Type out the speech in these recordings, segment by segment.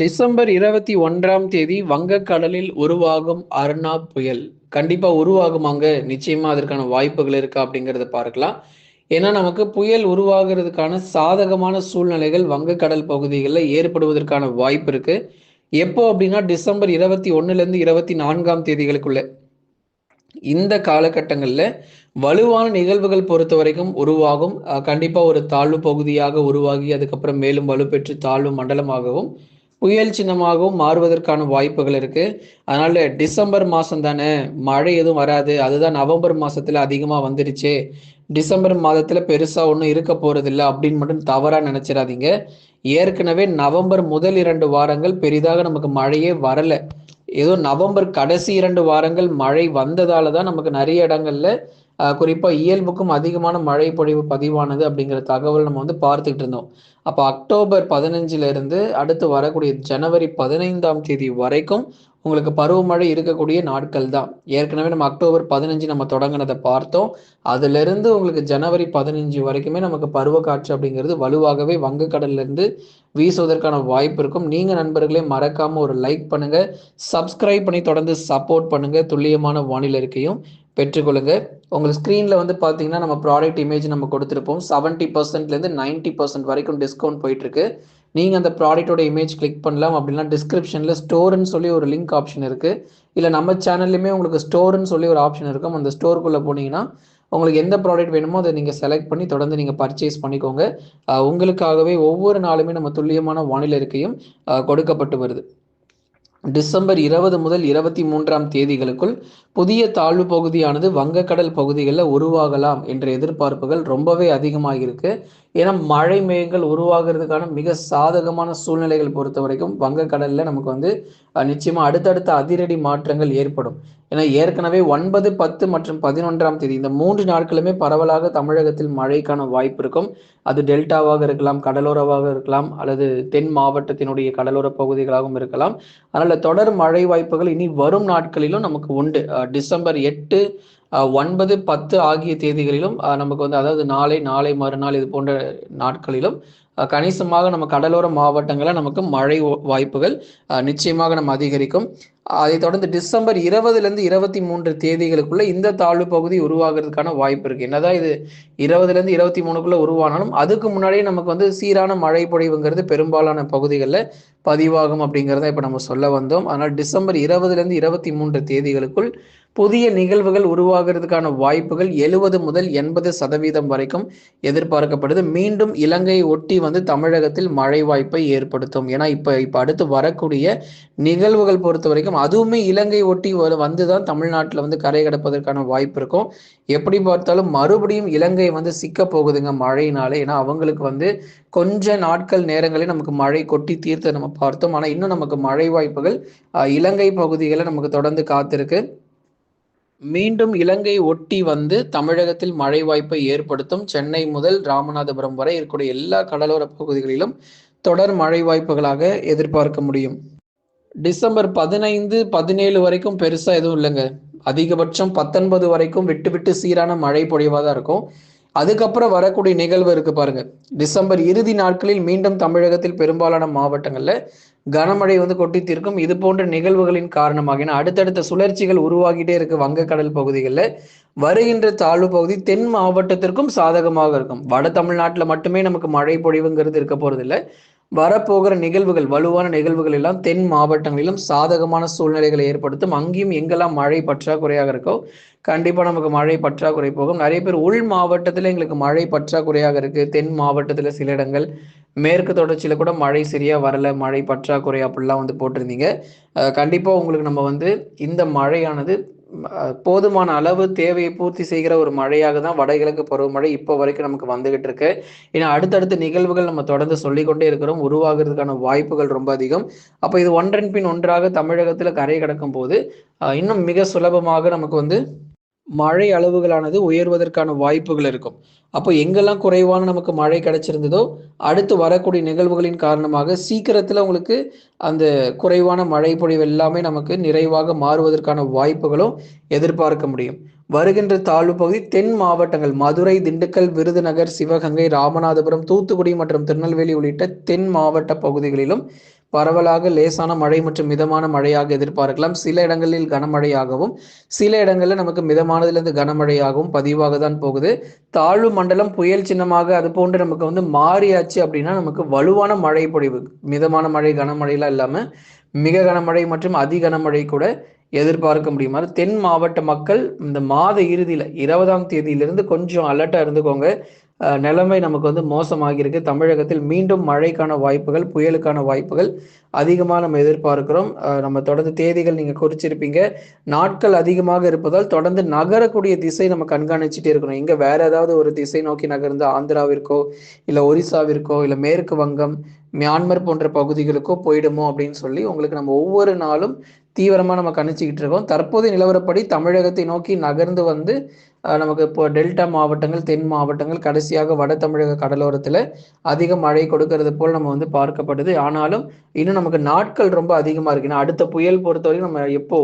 December இருபத்தி ஒன்றாம் தேதி வங்கக்கடலில் உருவாகும் அருணா புயல். கண்டிப்பாக உருவாகுமாங்க. நிச்சயமாக அதற்கான வாய்ப்புகள் இருக்கா அப்படிங்கிறத பார்க்கலாம். ஏன்னா நமக்கு புயல் உருவாகிறதுக்கான சாதகமான சூழ்நிலைகள் வங்கக்கடல் பகுதிகளில் ஏற்படுவதற்கான வாய்ப்பு இருக்கு. எப்போ அப்படின்னா டிசம்பர் இருபத்தி ஒன்னுலேருந்து இருபத்தி நான்காம் தேதிகளுக்குள்ள. இந்த காலகட்டங்களில் வலுவான நிகழ்வுகள் பொறுத்த வரைக்கும் உருவாகும். கண்டிப்பாக ஒரு தாழ்வு பகுதியாக உருவாகி அதுக்கப்புறம் மேலும் வலுப்பெற்று தாழ்வு மண்டலமாகவும் புயல் சின்னமாகவும் மாறுவதற்கான வாய்ப்புகள் இருக்கு. அதனால டிசம்பர் மாசம் தானே மழை எதுவும் வராது. அதுதான் நவம்பர் மாசத்துல அதிகமா வந்துருச்சு. டிசம்பர் மாதத்துல பெருசா ஒன்றும் இருக்க போறதில்ல அப்படின்னு மட்டும் தவறா நினைச்சிடாதீங்க. ஏற்கனவே நவம்பர் முதல் இரண்டு வாரங்கள் பெரிதாக நமக்கு மழையே வரல. ஏதோ நவம்பர் கடைசி இரண்டு வாரங்கள் மழை வந்ததால தான் நமக்கு நிறைய இடங்கள்ல குறிப்பாக இயல்புக்கும் அதிகமான மழை பொழிவு பதிவானது அப்படிங்கிற தகவல் நம்ம வந்து பார்த்துக்கிட்டு இருந்தோம். அப்போ அக்டோபர் பதினஞ்சிலிருந்து அடுத்து வரக்கூடிய ஜனவரி பதினைந்தாம் தேதி வரைக்கும் உங்களுக்கு பருவமழை இருக்கக்கூடிய நாட்கள் தான். ஏற்கனவே நம்ம அக்டோபர் பதினஞ்சு நம்ம தொடங்கினதை பார்த்தோம். அதுலேருந்து உங்களுக்கு ஜனவரி பதினஞ்சு வரைக்குமே நமக்கு பருவ காற்று அப்படிங்கிறது வலுவாகவே வங்கக்கடல்லேருந்து வீசுவதற்கான வாய்ப்பு இருக்கும். நீங்கள் நண்பர்களே மறக்காமல் ஒரு லைக் பண்ணுங்கள் சப்ஸ்கிரைப் பண்ணி தொடர்ந்து சப்போர்ட் பண்ணுங்கள் துல்லியமான வானிலை இருக்கையும். பெற்றுக்கொள்ளுங்க. உங்களுக்கு ஸ்க்ரீனில் வந்து பார்த்தீங்கன்னா நம்ம ப்ராடக்ட் இமேஜ் நம்ம கொடுத்துருப்போம். செவன்ட்டி பர்சன்ட்லேருந்து நைன்ட்டி பர்சன்ட் வரைக்கும் டிஸ்கவுண்ட் போயிட்டுருக்கு. நீங்கள் அந்த ப்ராடக்ட்டோட இமேஜ் கிளிக் பண்ணலாம். அப்படின்னா டிஸ்கிரிப்ஷனில் ஸ்டோர்னு சொல்லி ஒரு லிங்க் ஆப்ஷன் இருக்குது இல்லை நம்ம சேனல்லையுமே உங்களுக்கு ஸ்டோர்னு சொல்லி ஒரு ஆப்ஷன் இருக்கும். அந்த ஸ்டோருக்குள்ளே போனீங்கன்னா உங்களுக்கு எந்த ப்ராடக்ட் வேணுமோ அதை நீங்கள் செலக்ட் பண்ணி தொடர்ந்து நீங்கள் பர்ச்சேஸ் பண்ணிக்கோங்க. உங்களுக்காகவே ஒவ்வொரு நாளுமே நம்ம துல்லியமான வானிலை இருக்கையும் கொடுக்கப்பட்டு வருது. டிசம்பர் இருபது முதல் இருபத்தி மூன்றாம் தேதிகளுக்குள் புதிய தாழ்வு பகுதியானது வங்கக்கடல் பகுதிகளில் உருவாகலாம் என்ற எதிர்பார்ப்புகள் ரொம்பவே அதிகமாக இருக்கு ஏன்னா மழை மேகங்கள் உருவாகிறதுக்கான மிக சாதகமான சூழ்நிலைகள் பொறுத்த வரைக்கும் வங்கக்கடல்ல நமக்கு வந்து நிச்சயமா அடுத்தடுத்த அதிரடி மாற்றங்கள் ஏற்படும். ஏன்னா ஏற்கனவே ஒன்பது பத்து மற்றும் பதினொன்றாம் தேதி இந்த மூன்று நாட்களுமே பரவலாக தமிழகத்தில் மழைக்கான வாய்ப்பு இருக்கும். அது டெல்டாவாக இருக்கலாம் கடலோரமாக இருக்கலாம் அல்லது தென் மாவட்டத்தினுடைய கடலோர பகுதிகளாகவும் இருக்கலாம். அதனால தொடர் மழை வாய்ப்புகள் இனி வரும் நாட்களிலும் நமக்கு உண்டு. டிசம்பர் எட்டு ஒன்பது பத்து ஆகிய தேதிகளிலும் நமக்கு வந்து அதாவது நாளை நாளை மறுநாள் இது போன்ற நாட்களிலும் கணிசமாக நம்ம கடலோர மாவட்டங்களில் நமக்கு மழை வாய்ப்புகள் நிச்சயமாக நம்ம அதிகரிக்கும். அதை தொடர்ந்து டிசம்பர் இருபதுலேருந்து இருபத்தி மூன்று தேதிகளுக்குள்ள இந்த தாழ்வு பகுதி உருவாகிறதுக்கான வாய்ப்பு இருக்கு. என்னதான் இது இருபதுலேருந்து இருபத்தி மூணுக்குள்ள உருவானாலும் அதுக்கு முன்னாடியே நமக்கு வந்து சீரான மழை பொழிவுங்கிறது பெரும்பாலான பகுதிகளில் பதிவாகும் அப்படிங்கிறத இப்போ நம்ம சொல்ல வந்தோம். அதனால் டிசம்பர் இருபதுலேருந்து இருபத்தி மூன்று தேதிகளுக்குள் புதிய நிகழ்வுகள் உருவாகிறதுக்கான வாய்ப்புகள் எழுபது முதல் எண்பது சதவீதம் வரைக்கும் எதிர்பார்க்கப்படுது. மீண்டும் இலங்கையை ஒட்டி வந்து தமிழகத்தில் மழை வாய்ப்பை ஏற்படுத்தும். ஏன்னா இப்போ இப்போ அடுத்து வரக்கூடிய நிகழ்வுகள் பொறுத்த வரைக்கும் அதுவுமே இலங்கை ஒட்டி வரு- வந்து தான் தமிழ்நாட்டில் வந்து கரை கடப்பதற்கான வாய்ப்பு இருக்கும். எப்படி பார்த்தாலும் மறுபடியும் இலங்கை வந்து சிக்க போகுதுங்க மழையினாலே. ஏன்னா அவங்களுக்கு வந்து கொஞ்ச நாட்கள் நேரங்களே நமக்கு மழை கொட்டி தீர்த்து நம்ம பார்த்தோம். ஆனால் இன்னும் நமக்கு மழை வாய்ப்புகள் இலங்கை பகுதிகளை நமக்கு தொடர்ந்து காத்திருக்கு. மீண்டும் இலங்கை ஒட்டி வந்து தமிழகத்தில் மழை வாய்ப்பை ஏற்படுத்தும் சென்னை முதல் ராமநாதபுரம் வரை இருக்கக்கூடிய எல்லா கடலோர பகுதிகளிலும் தொடர் மழை வாய்ப்புகளாக எதிர்பார்க்க முடியும். டிசம்பர் பதினைந்து பதினேழு வரைக்கும் பெருசா எதுவும் இல்லைங்க. அதிகபட்சம் பத்தொன்பது வரைக்கும் விட்டு விட்டு சீரான மழை பொழிவாக தான் இருக்கும். அதுக்கப்புறம் வரக்கூடிய நிகழ்வு இருக்கு பாருங்க. டிசம்பர் இறுதி நாட்களில் மீண்டும் தமிழகத்தில் பெரும்பாலான மாவட்டங்கள்ல கனமழை வந்து கொட்டி தீர்க்கும் இது போன்ற நிகழ்வுகளின் காரணமாக ஏன்னா அடுத்தடுத்த சுழற்சிகள் உருவாகிட்டே இருக்கு வங்கக்கடல் பகுதிகளில். வருகின்ற தாழ்வு பகுதி தென் மாவட்டத்திற்கும் சாதகமாக இருக்கும். வட தமிழ்நாட்டில் மட்டுமே நமக்கு மழை பொழிவுங்கிறது இருக்க போறதில்லை. வரப்போகிற நிகழ்வுகள் வலுவான நிகழ்வுகள் எல்லாம் தென் மாவட்டங்களிலும் சாதகமான சூழ்நிலைகளை ஏற்படுத்தும். அங்கேயும் எங்கெல்லாம் மழை பற்றாக்குறையாக இருக்கோ கண்டிப்பா நமக்கு மழை பற்றாக்குறை போகும். நிறைய பேர் உள் மாவட்டத்துல எங்களுக்கு மழை பற்றாக்குறையாக இருக்கு. தென் மாவட்டத்துல சில இடங்கள் மேற்கு தொடர்ச்சியில கூட மழை சரியா வரல. மழை பற்றாக்குறை அப்படிலாம் வந்து போட்டிருந்தீங்க. கண்டிப்பாக கண்டிப்பா உங்களுக்கு நம்ம வந்து இந்த மழையானது போதுமான அளவு தேவையை பூர்த்தி செய்கிற ஒரு மழையாக தான் வடகிழக்கு பருவமழை இப்போ வரைக்கும் நமக்கு வந்துகிட்டு இருக்கு. ஏன்னா அடுத்தடுத்த நிகழ்வுகள் நம்ம தொடர்ந்து சொல்லிக்கொண்டே இருக்கிறோம். உருவாகிறதுக்கான வாய்ப்புகள் ரொம்ப அதிகம். அப்போ இது ஒன்றன் பின் ஒன்றாக தமிழகத்தில் கரை கடக்கும் போது இன்னும் மிக சுலபமாக நமக்கு வந்து மழை அளவுகளானது உயர்வதற்கான வாய்ப்புகள் இருக்கும். அப்போ எங்கெல்லாம் குறைவான நமக்கு மழை கிடைச்சிருந்ததோ அடுத்து வரக்கூடிய நிகழ்வுகளின் காரணமாக சீக்கிரத்தில் உங்களுக்கு அந்த குறைவான மழை பொழிவு எல்லாமே நமக்கு நிறைவாக மாறுவதற்கான வாய்ப்புகளும் எதிர்பார்க்க முடியும். வருகின்ற தாழ்வு பகுதி தென் மாவட்டங்கள் மதுரை திண்டுக்கல் விருதுநகர் சிவகங்கை ராமநாதபுரம் தூத்துக்குடி மற்றும் திருநெல்வேலி உள்ளிட்ட தென் மாவட்ட பகுதிகளிலும் பரவலாக லேசான மழை மற்றும் மிதமான மழையாக எதிர்பார்க்கலாம். சில இடங்களில் கனமழையாகவும் சில இடங்களில் நமக்கு மிதமானதுலேருந்து கனமழையாகவும் பதிவாக தான் போகுது. தாழ்வு மண்டலம் புயல் சின்னமாக அது போன்று நமக்கு வந்து மாறியாச்சு அப்படின்னா நமக்கு வலுவான மழை பொழிவு. மிதமான மழை கனமழைலாம் இல்லாமல் மிக கனமழை மற்றும் அதி கனமழை கூட எதிர்பார்க்க முடியும்? தென் மாவட்ட மக்கள் இந்த மாத இறுதியில் இருபதாம் தேதியிலிருந்து கொஞ்சம் அலர்ட்டாக இருந்துக்கோங்க. நிலைமை நமக்கு வந்து மோசமாகியிருக்கு. தமிழகத்தில் மீண்டும் மழைக்கான வாய்ப்புகள் புயலுக்கான வாய்ப்புகள் அதிகமாக நம்ம எதிர்பார்க்கிறோம். நம்ம தொடர்ந்து தேதிகள் நீங்கள் குறிச்சிருப்பீங்க. நாட்கள் அதிகமாக இருப்பதால் தொடர்ந்து நகரக்கூடிய திசை நம்ம கண்காணிச்சுட்டே இருக்கணும். இங்கே வேற ஏதாவது ஒரு திசை நோக்கி நகர்ந்து ஆந்திராவிற்கோ இல்லை ஒரிசாவிற்கோ இல்லை மேற்கு வங்கம் மியான்மர் போன்ற பகுதிகளுக்கோ போயிடுமோ அப்படின்னு சொல்லி உங்களுக்கு நம்ம ஒவ்வொரு நாளும் தீவிரமாக நம்ம கணிச்சிக்கிட்டு இருக்கோம். தற்போதைய நிலவரப்படி தமிழகத்தை நோக்கி நகர்ந்து வந்து நமக்கு இப்போ டெல்டா மாவட்டங்கள் தென் மாவட்டங்கள் கடைசியாக வட தமிழக கடலோரத்தில் அதிக மழை கொடுக்கறது போல் நம்ம வந்து பார்க்கப்படுது. ஆனாலும் இன்னும் நமக்கு நாட்கள் ரொம்ப அதிகமாக இருக்கு. அடுத்த புயல் பொறுத்த வரைக்கும் நம்ம எப்போ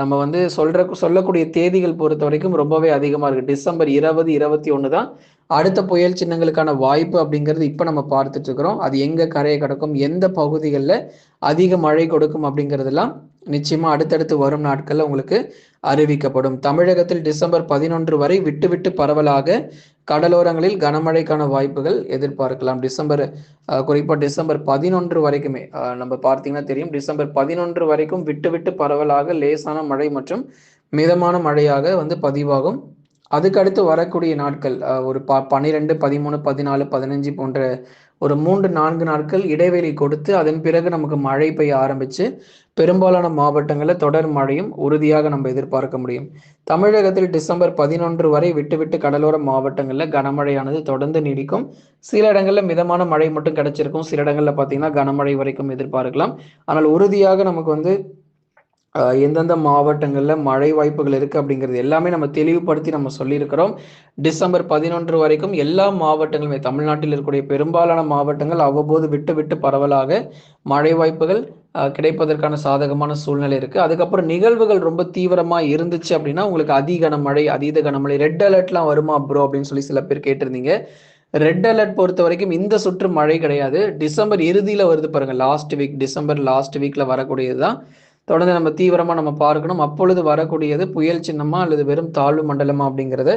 நம்ம வந்து சொல்ற சொல்லக்கூடிய தேதிகள் பொறுத்த வரைக்கும் ரொம்பவே அதிகமாக இருக்கு. டிசம்பர் இருபது இருபத்தி ஒன்று தான் அடுத்த புயல் சின்னங்களுக்கான வாய்ப்பு அப்படிங்கிறது இப்போ நம்ம பார்த்துட்டு இருக்கிறோம். அது எங்கே கரையை கிடக்கும் எந்த பகுதிகளில் அதிக மழை கொடுக்கும் அப்படிங்கிறதெல்லாம் நிச்சயமாக அடுத்தடுத்து வரும் நாட்களில் உங்களுக்கு அறிவிக்கப்படும். தமிழகத்தில் டிசம்பர் பதினொன்று வரை விட்டு விட்டு பரவலாக கடலோரங்களில் கனமழைக்கான வாய்ப்புகள் எதிர்பார்க்கலாம். டிசம்பர் குறிப்பாக டிசம்பர் பதினொன்று வரைக்குமே நம்ம பார்த்தீங்கன்னா தெரியும். டிசம்பர் பதினொன்று வரைக்கும் விட்டு விட்டு பரவலாக லேசான மழை மற்றும் மிதமான மழையாக வந்து பதிவாகும். அதுக்கு அடுத்து வரக்கூடிய நாட்கள் ஒரு ப பன்னிரெண்டு பதிமூணு பதினாலு பதினஞ்சு போன்ற ஒரு மூன்று நான்கு நாட்கள் இடைவெளி கொடுத்து அதன் பிறகு நமக்கு மழை பெய்ய ஆரம்பித்து பெரும்பாலான மாவட்டங்களில் தொடர் மழையும் உறுதியாக நம்ம எதிர்பார்க்க முடியும். தமிழகத்தில் டிசம்பர் பதினொன்று வரை விட்டுவிட்டு கடலோர மாவட்டங்களில் கனமழையானது தொடர்ந்து நீடிக்கும். சில இடங்களில் மிதமான மழை மட்டும் கிடைச்சிருக்கும். சில இடங்களில் பார்த்தீங்கன்னா கனமழை வரைக்கும் எதிர்பார்க்கலாம். ஆனால் உறுதியாக நமக்கு வந்து எந்தெந்த மாவட்டங்களில் மழை வாய்ப்புகள் இருக்குது அப்படிங்கிறது எல்லாமே நம்ம தெளிவுபடுத்தி நம்ம சொல்லியிருக்கிறோம். டிசம்பர் பதினொன்று வரைக்கும் எல்லா மாவட்டங்களுமே தமிழ்நாட்டில் இருக்கக்கூடிய பெரும்பாலான மாவட்டங்கள் அவ்வப்போது விட்டு விட்டு பரவலாக மழை வாய்ப்புகள் கிடைப்பதற்கான சாதகமான சூழ்நிலை இருக்குது அதுக்கப்புறம் நிகழ்வுகள் ரொம்ப தீவிரமாக இருந்துச்சு அப்படின்னா உங்களுக்கு அதி கனமழை அதீத கனமழை ரெட் அலர்ட்லாம் வருமா ப்ரோ அப்படின்னு சொல்லி சில பேர் கேட்டிருந்தீங்க. ரெட் அலர்ட் பொறுத்த வரைக்கும் இந்த சுற்று மழை கிடையாது. டிசம்பர் இறுதியில் வருது பாருங்கள் லாஸ்ட் வீக் டிசம்பர் லாஸ்ட் வீக்கில் வரக்கூடியது தான் தொடர்ந்து நம்ம தீவிரமாக நம்ம பார்க்கணும். அப்பொழுது வரக்கூடியது புயல் சின்னமா அல்லது வெறும் தாழ்வு மண்டலமா அப்படிங்கிறத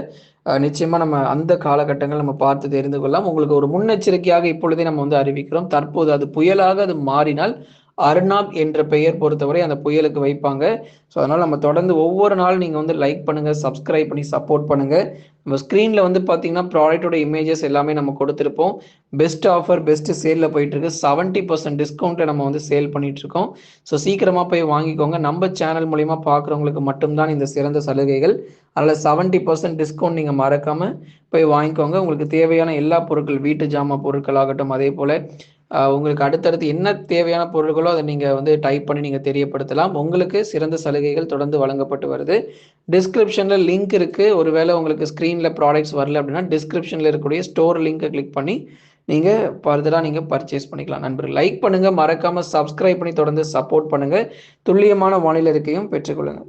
நிச்சயமா நம்ம அந்த காலகட்டங்கள் நம்ம பார்த்து தெரிந்து கொள்ளலாம். உங்களுக்கு ஒரு முன்னெச்சரிக்கையாக இப்பொழுதே நம்ம வந்து அறிவிக்கிறோம். தற்போது அது புயலாக அது மாறினால் அருணாப் என்ற பெயர் பொறுத்தவரை அந்த புயலுக்கு வைப்பாங்க. ஸோ அதனால் நம்ம தொடர்ந்து ஒவ்வொரு நாளும் நீங்கள் வந்து லைக் பண்ணுங்கள் சப்ஸ்கிரைப் பண்ணி சப்போர்ட் பண்ணுங்கள் நம்ம ஸ்க்ரீனில் வந்து பார்த்தீங்கன்னா ப்ராடக்டோட இமேஜஸ் எல்லாமே நம்ம கொடுத்துருப்போம். பெஸ்ட் ஆஃபர் பெஸ்ட் சேலில் போயிட்டுருக்கு செவன்ட்டி பர்சன்ட் டிஸ்கவுண்ட்டை நம்ம வந்து சேல் பண்ணிகிட்ருக்கோம் ஸோ சீக்கிரமாக போய் வாங்கிக்கோங்க. நம்ம சேனல் மூலிமா பார்க்குறவங்களுக்கு மட்டும்தான் இந்த சிறந்த சலுகைகள். அதில் செவன்ட்டி பர்சன்ட் டிஸ்கவுண்ட் நீங்கள் மறக்காமல் போய் வாங்கிக்கோங்க. உங்களுக்கு தேவையான எல்லா பொருட்கள் வீட்டு ஜாமான் பொருட்கள் ஆகட்டும் அதே போல் உங்களுக்கு அடுத்தடுத்து என்ன தேவையான பொருள்களோ அதை நீங்கள் வந்து டைப் பண்ணி நீங்கள் தெரியப்படுத்தலாம். உங்களுக்கு சிறந்த சலுகைகள் தொடர்ந்து வழங்கப்பட்டு வருது. டிஸ்கிரிப்ஷனில் லிங்க் இருக்குது ஒருவேளை உங்களுக்கு ஸ்க்ரீனில் ப்ராடக்ட்ஸ் வரல அப்படின்னா டிஸ்கிரிப்ஷனில் இருக்கக்கூடிய ஸ்டோர் லிங்கை கிளிக் பண்ணி நீங்கள் ஃபர்தராக நீங்கள் பர்ச்சேஸ் பண்ணிக்கலாம். நண்பர்கள் லைக் பண்ணுங்கள் மறக்காமல் சப்ஸ்கிரைப் பண்ணி தொடர்ந்து சப்போர்ட் பண்ணுங்கள் துல்லியமான வானிலை இருக்கையும் பெற்றுக்கொள்ளுங்கள்